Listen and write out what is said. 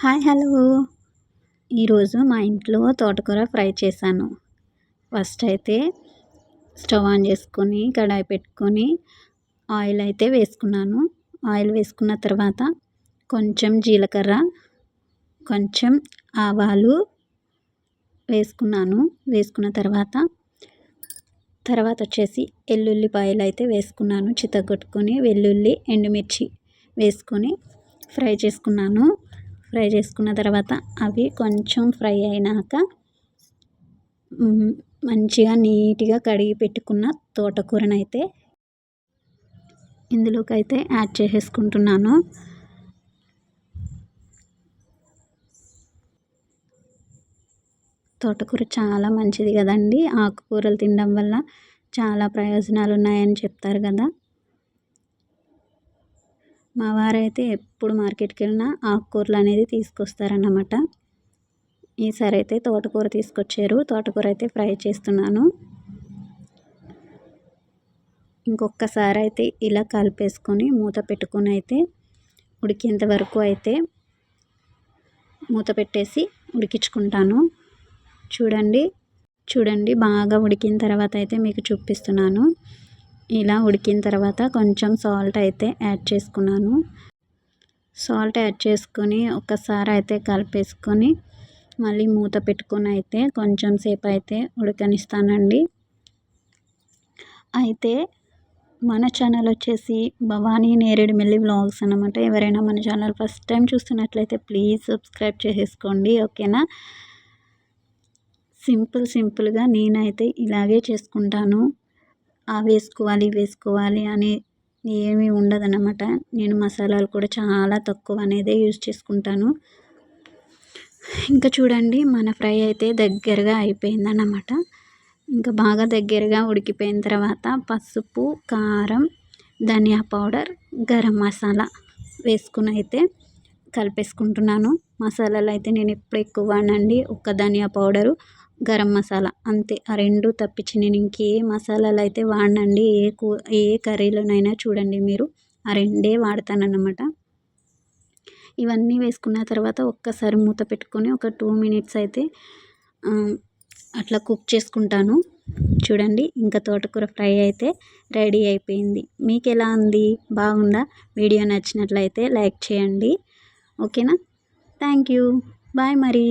Hi hello. ఈరోజు మా ఇంట్లో తోటకూర ఫ్రై చేశాను. ఫస్ట్ అయితే స్టవ్ ఆన్ చేసుకొని కడాయి పెట్టుకొని ఆయిల్ అయితే వేసుకున్నాను. ఆయిల్ వేసుకున్న తర్వాత కొంచెం జీలకర్ర కొంచెం ఆవాలు వేసుకున్నాను. వేసుకున్న తర్వాత తర్వాత వచ్చేసి ఎల్లుల్లిపాయలు అయితే వేసుకున్నాను. చితగొట్టుకొని వెల్లుల్లి ఎండుమిర్చి వేసుకొని ఫ్రై చేసుకున్నాను. ఫ్రై చేసుకున్న తర్వాత అవి కొంచెం ఫ్రై అయినాక మంచిగా నీట్గా కడిగి పెట్టుకున్న తోటకూరను అయితే ఇందులోకి అయితే యాడ్ చేసేసుకుంటున్నాను. తోటకూర చాలా మంచిది కదండి. ఆకుకూరలు తినడం వల్ల చాలా ప్రయోజనాలు ఉన్నాయని చెప్తారు కదా. మా వారైతే ఎప్పుడు మార్కెట్కి వెళ్ళినా ఆకుకూరలు అనేది తీసుకొస్తారన్నమాట ఈసారి అయితే తోటకూర తీసుకొచ్చారు. తోటకూర అయితే ఫ్రై చేస్తున్నాను. ఇంకొకసారి అయితే ఇలా కలిపేసుకొని మూత పెట్టుకొని అయితే ఉడికేంత వరకు అయితే మూత పెట్టేసి ఉడికించుకుంటాను. చూడండి. చూడండి. బాగా ఉడికిన తర్వాత అయితే మీకు చూపిస్తున్నాను. ఇలా ఉడికిన తర్వాత కొంచెం సాల్ట్ అయితే యాడ్ చేసుకున్నాను. సాల్ట్ యాడ్ చేసుకొని ఒకసారి అయితే కలిపేసుకొని మళ్ళీ మూత పెట్టుకొని అయితే కొంచెం సేపు అయితే ఉడకనిస్తానండి. అయితే మన ఛానల్ వచ్చేసి భవానీ నేరేడు మెల్లి వ్లాగ్స్ అనమాట ఎవరైనా మన ఛానల్ ఫస్ట్ టైం చూస్తున్నట్లయితే ప్లీజ్ సబ్స్క్రైబ్ చేసేసుకోండి ఓకేనా? సింపుల్ సింపుల్గా నేనైతే ఇలాగే చేసుకుంటాను. వేసుకోవాలి వేసుకోవాలి అని ఏమీ ఉండదన్నమాట. నేను మసాలాలు కూడా చాలా తక్కువ అనేది యూజ్ చేసుకుంటాను. ఇంకా చూడండి మన ఫ్రై అయితే దగ్గరగా అయిపోయిందన్నమాట. ఇంకా బాగా దగ్గరగా ఉడికిపోయిన తర్వాత పసుపు కారం ధనియా పౌడర్ గరం మసాలా వేసుకుని అయితే కలిపేసుకుంటున్నాను. మసాలాలు అయితే నేను ఎప్పుడు ఎక్కువ వాడినండి. ఒక్క ధనియా పౌడరు గరం మసాలా. అంతే ఆ రెండు తప్పించి నేను ఇంకే మసాలాలు అయితే వాడనండి. ఏ కూ ఏ కర్రీలోనైనా చూడండి మీరు. ఆ రెండే వాడతానన్నమాట. ఇవన్నీ వేసుకున్న తర్వాత ఒక్కసారి మూత పెట్టుకొని ఒక టూ మినిట్స్ అయితే అట్లా కుక్ చేసుకుంటాను. చూడండి ఇంకా తోటకూర ఫ్రై అయితే రెడీ అయిపోయింది. మీకు ఎలా ఉంది? బాగుందా? వీడియో నచ్చినట్లయితే లైక్ చేయండి. ఓకేనా? Thank you. బాయ్ మరి.